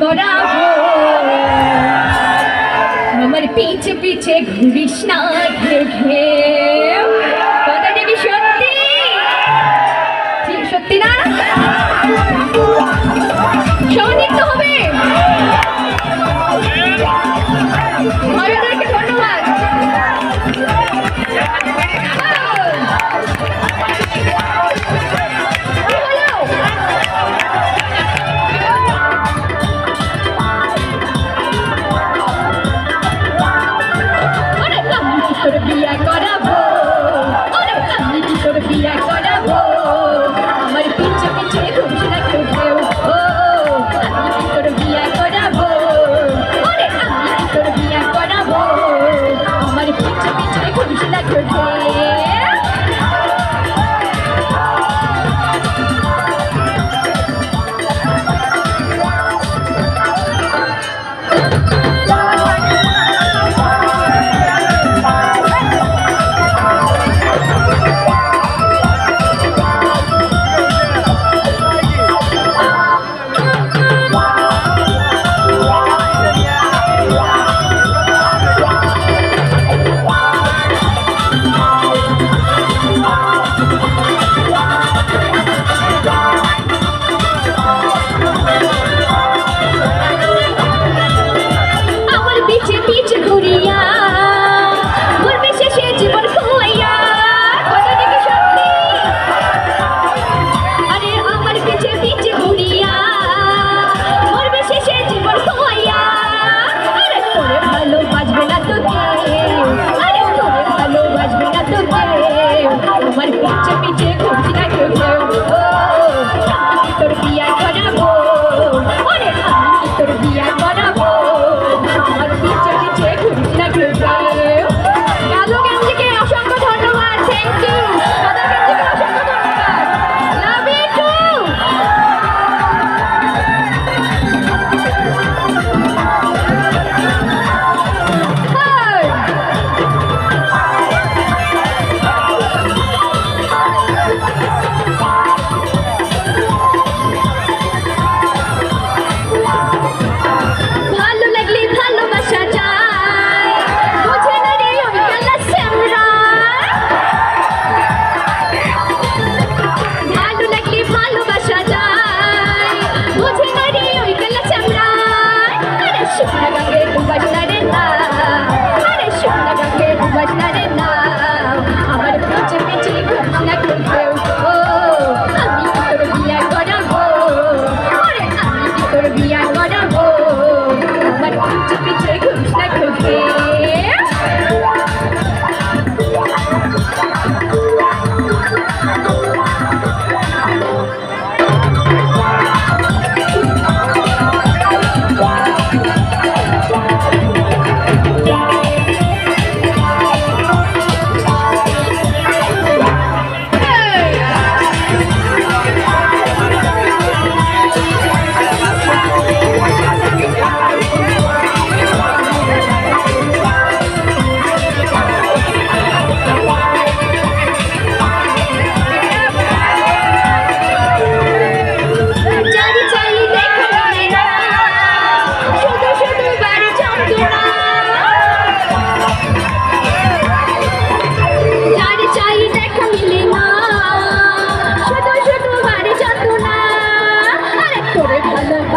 মরা আমার পিছে পিছে ঘুরিস না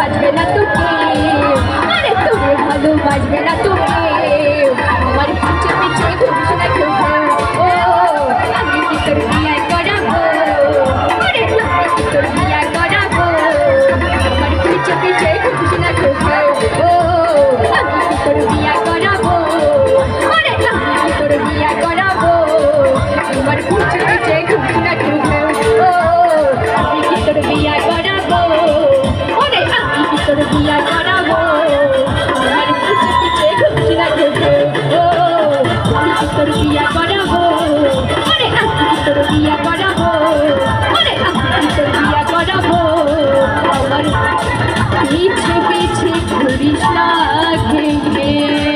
ভালোবাসবে না তোকে আরে তোকে ভালোবাসবে না তোকে তোর বিয়া করাবো। আরে আজকে তোর বিয়া করাবো। পিছে পিছে ঘুরিস না ঘেরে